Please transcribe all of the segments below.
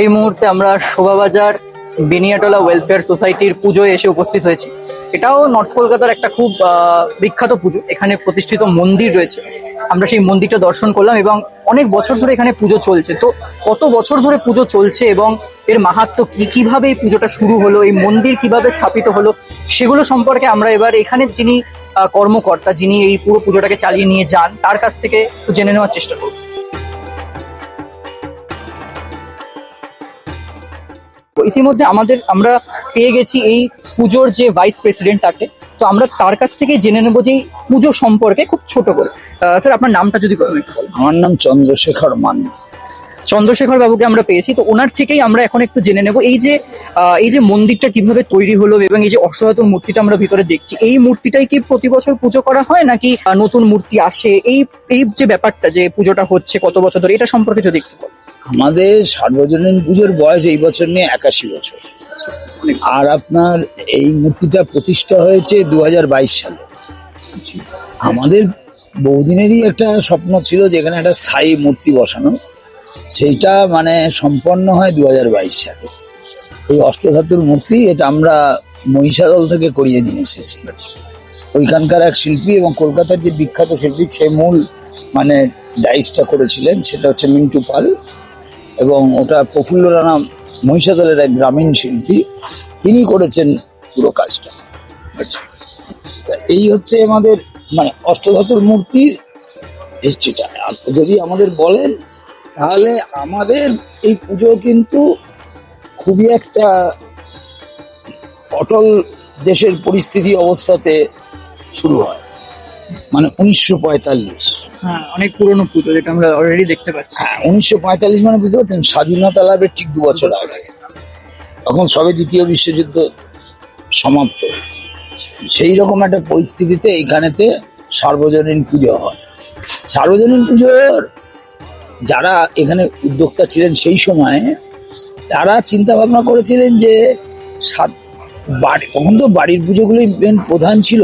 এই মুহূর্তে আমরা শোভাবাজার বেনিয়াটলা ওয়েলফেয়ার সোসাইটির পুজোয় এসে উপস্থিত হয়েছি। এটাও নর্থ কলকাতার একটা খুব বিখ্যাত পুজো। এখানে প্রতিষ্ঠিত মন্দির রয়েছে। আমরা সেই মন্দিরটা দর্শন করলাম এবং অনেক বছর ধরে এখানে পুজো চলছে। তো কত বছর ধরে পুজো চলছে এবং এর মাহাত্ম কি, কীভাবে এই পুজোটা শুরু হলো, এই মন্দির কীভাবে স্থাপিত হলো, সেগুলো সম্পর্কে আমরা এবার এখানে যিনি কর্মকর্তা, যিনি এই পুরো পুজোটাকে চালিয়ে নিয়ে যান, তার কাছ থেকে জেনে নেওয়ার চেষ্টা করব। ইতিমধ্যে আমাদের আমরা পেয়ে গেছি এই পুজোর যে ভাইস প্রেসিডেন্ট তাকে। তো আমরা তার কাছ থেকে জেনে নেব যে পুজো সম্পর্কে খুব ছোট করে। স্যার আপনার নামটা যদি প্রথমে। আমার নাম চন্দ্রশেখর মান। চন্দ্রশেখর বাবুকে আমরা পেয়েছি। তো ওনার থেকেই আমরা এখন একটু জেনে নেব এই যে আহ, এই যে মন্দিরটা কীভাবে তৈরি হলো এবং এই যে অশ্বধাতুর মূর্তিটা আমরা ভিতরে দেখছি এই মূর্তিটাই কি প্রতি বছর পুজো করা হয় নাকি নতুন মূর্তি আসে? এই এই যে ব্যাপারটা যে পুজোটা হচ্ছে কত বছর ধরে এটা সম্পর্কে যদি একটু। আমাদের সার্বজনীন পুজোর বয়স এই বছর নিয়ে একাশি বছর। আর আপনার এই মূর্তিটা প্রতিষ্ঠা হয়েছে দু হাজার বাইশ সালে। আমাদের বহুদিনেরই একটা স্বপ্ন ছিল যেখানে একটা স্থায়ী মূর্তি বসানো। সেইটা মানে সম্পন্ন হয় দু হাজার বাইশ সালে। এই অষ্টধাতুর মূর্তি এটা আমরা মহিষাদল থেকে করিয়ে নিয়ে এসেছি। ওইখানকার এক শিল্পী এবং কলকাতার যে বিখ্যাত শিল্পী, সে মূল মানে ডাইসটা করেছিলেন, সেটা হচ্ছে মিন্টু পাল। এবং ওটা প্রফুল্ল রানা মহিষাদলের এক গ্রামীণ শিল্পী, তিনি করেছেন পুরো কাজটা। এই হচ্ছে আমাদের মানে অষ্টধাতুর মূর্তির হিস্ট্রিটা আর যদি আমাদের বলেন, তাহলে আমাদের এই পুজো কিন্তু খুবই একটা অটল দেশের পরিস্থিতি অবস্থাতে শুরু হয়। মানে উনিশশো পঁয়তাল্লিশ। হ্যাঁ অনেক পুরনো পুজো যেটা আমরা অলরেডি দেখতে পাচ্ছি। হ্যাঁ উনিশশো পঁয়তাল্লিশ মানে বুঝতে পারছেন, স্বাধীনতা লাভের ঠিক দু বছর আগে। তখন সবে দ্বিতীয় বিশ্বযুদ্ধ সমাপ্ত। সেই রকম একটা পরিস্থিতিতে এইখানেতে সার্বজনীন পুজো হয়। সার্বজনীন পুজোর যারা এখানে উদ্যোক্তা ছিলেন সেই সময়ে, তারা চিন্তা ভাবনা করেছিলেন যে সাত, বাড়ি, তখন তো বাড়ির পুজোগুলোই প্রধান ছিল।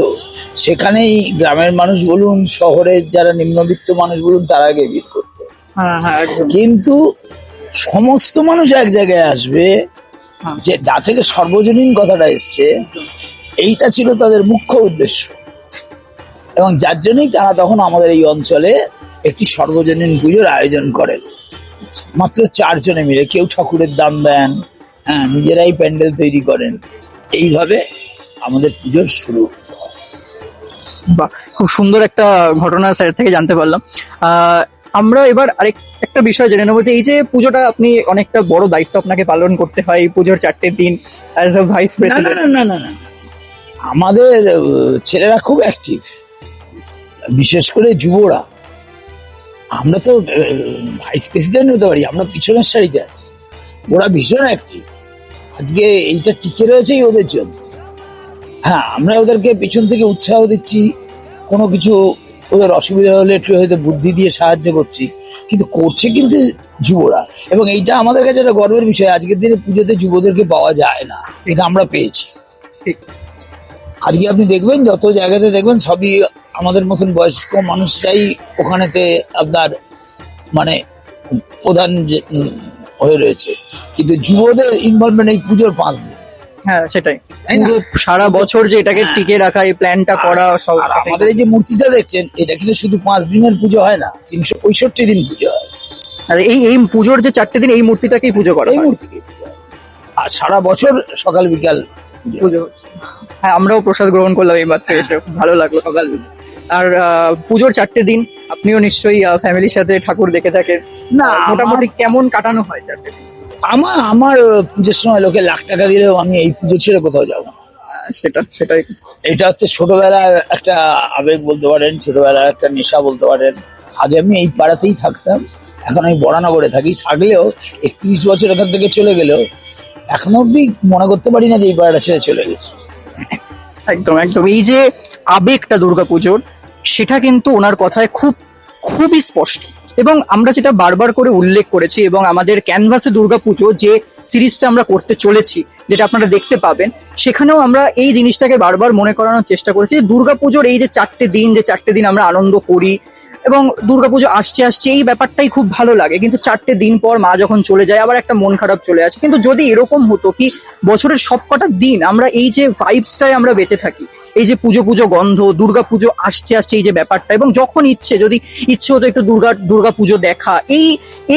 সেখানেই গ্রামের মানুষ বলুন শহরের যারা নিম্নবিত্ত মানুষ বলুন তারা আগে ভিড় করতো। হ্যাঁ হ্যাঁ কিন্তু সমস্ত মানুষ এক জায়গায় আসবে হ্যাঁ। যে যা থেকে সর্বজনীন কথাটা এসছে এইটা ছিল তাদের মুখ্য উদ্দেশ্য। এবং যার জন্যই তারা তখন আমাদের এই অঞ্চলে একটি সর্বজনীন পুজোর আয়োজন করেন। মাত্র চারজনে মিলে কেউ ঠাকুরের দাম দেন হ্যাঁ নিজেরাই প্যান্ডেল তৈরি করেন। এইভাবে আমাদের পুজোর শুরু। খুব সুন্দর একটা ঘটনা স্যার থেকে জানতে পারলাম। আমরা এবার আরেক একটা বিষয় জেনে নেব যে এই যে পুজোটা আপনি অনেকটা বড় দায়িত্ব আপনাকে পালন করতে হয় এই পুজোর চারটে দিন অ্যাজ ভাইস প্রেসিডেন্ট না না না না আমাদের ছেলেরা খুব অ্যাক্টিভ বিশেষ করে যুবরা। আমরা তো ভাইস প্রেসিডেন্ট হতে পারি আমরা পিছনের সারিতে আছি। ওরা ভীষণ অ্যাক্টিভ আজকে এইটা টিকে রয়েছেই ওদের জন্য। হ্যাঁ আমরা ওদেরকে পিছন থেকে উৎসাহ দিচ্ছি কোনো কিছু ওদের অসুবিধা হলে একটু হয়তো বুদ্ধি দিয়ে সাহায্য করছি কিন্তু করছে কিন্তু যুবরা। এবং এইটা আমাদের কাছে একটা গর্বের বিষয় আজকের দিনে পুজোতে যুবদেরকে পাওয়া যায় না এটা আমরা পেয়েছি। ঠিক। আজকে আপনি দেখবেন যত জায়গাতে দেখবেন সবই আমাদের মতন বয়স্ক মানুষরাই ওখানেতে আপনার মানে প্রধান যে, হয়ে রয়েছে। কিন্তু যুবদের ইনভলভমেন্ট এই পুজোর পাঁচ দিন। হ্যাঁ সেটাই। পুরো সারা বছর যে এটাকে হ্যাঁ। টিকে রাখা এই প্ল্যানটা করা সব আর আমাদের এই যে মূর্তিটা দেখছেন এটা কিন্তু শুধু পাঁচ দিনের পুজো হয় না তিনশো পঁয়ষট্টি দিন পুজো হয়। আর এই এই পুজোর যে চারটে দিন এই মূর্তিটাকেই পুজো করা এই মূর্তিকে আর সারা বছর সকাল বিকাল পুজো হ্যাঁ আমরাও প্রসাদ গ্রহণ করলাম এই মাত্র এসে ভালো লাগল। সকাল আর পুজোর চারটে দিন আপনিও নিশ্চয়ই ফ্যামিলির সাথে ঠাকুর দেখে থাকেন। না মোটামুটি কেমন কাটানো হয় চারটে দিন? আমার আমার পুজোর সময় লোকে লাখ টাকা দিলেও আমি এই পুজো ছেড়ে কোথাও যাব না। সেটা সেটাই। এটা হচ্ছে ছোটবেলার একটা আবেগ বলতে পারেন ছোটবেলার একটা নেশা বলতে পারেন। আগে আমি এই পাড়াতেই থাকতাম এখন আমি বরানগরে থাকি। থাকলেও একত্রিশ বছর এখান থেকে চলে গেলেও এখনও অব্দি মনে করতে পারি না যে এই পাড়াটা ছেড়ে চলে গেছি। একদম একদম। এই যে আবেগটা দুর্গাপুজোর সেটা কিন্তু ওনার কথায় খুব খুবই স্পষ্ট। এবং আমরা যেটা বারবার করে উল্লেখ করেছি এবং আমাদের ক্যানভাসে দুর্গাপুজো যে সিরিজটা আমরা করতে চলেছি, যেটা আপনারা দেখতে পাবেন, সেখানেও আমরা এই জিনিসটাকে বারবার মনে করানোর চেষ্টা করেছি দুর্গাপুজোর এই যে চারটে দিন, যে চারটে দিন আমরা আনন্দ করি এবং দুর্গাপুজো আসছে আসছে, এই ব্যাপারটাই খুব ভালো লাগে। কিন্তু চারটে দিন পর মা যখন চলে যায়, আবার একটা মন খারাপ চলে আসে। কিন্তু যদি এরকম হতো কি, বছরের সবকটা দিন আমরা এই যে ভাইবসটাই আমরা বেঁচে থাকি এই যে পুজো পুজো গন্ধ, দুর্গা পুজো আসছে আসছে এই যে ব্যাপারটা এবং যখন ইচ্ছে, যদি ইচ্ছে হতো একটু দুর্গা দুর্গা পুজো দেখা, এই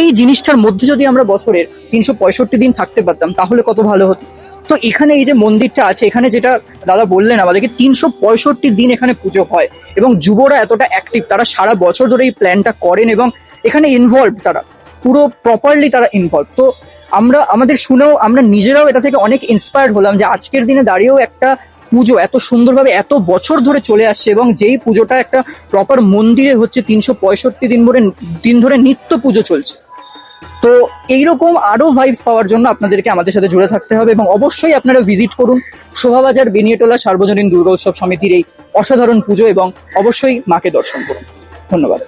এই জিনিসটার মধ্যে যদি আমরা বছরের তিনশো পঁয়ষট্টি দিন থাকতে পারতাম, তাহলে কত ভালো হতো? তো এখানে এই যে মন্দিরটা আছে, এখানে যেটা দাদা বললেন আমাদেরকে, তিনশো পঁয়ষট্টি দিন এখানে পুজো হয় এবং যুবরা এতটা অ্যাক্টিভ তারা সারা বছর ধরে এই প্ল্যানটা করেন এবং এখানে ইনভলভ তারা, পুরো প্রপারলি তারা ইনভলভ তো আমরা, আমাদের শুনেও, আমরা নিজেরাও এটা থেকে অনেক ইন্সপায়ার্ড হলাম যে আজকের দিনে দাঁড়িয়েও একটা পুজো এত সুন্দরভাবে এত বছর ধরে চলে আসছে এবং যেই পুজোটা একটা প্রপার মন্দিরে হচ্ছে তিনশো পঁয়ষট্টি দিন ধরে দিন ধরে নিত্য পুজো চলছে। তো এইরকম আরও ভাইবস পাওয়ার জন্য আপনাদেরকে আমাদের সাথে জুড়ে থাকতে হবে এবং অবশ্যই আপনারা ভিজিট করুন শোভাবাজার, বেনিয়াটোলা, সার্বজনীন দুর্গা উৎসব সমিতির এই অসাধারণ পুজো এবং অবশ্যই মাকে দর্শন করুন। ধন্যবাদ।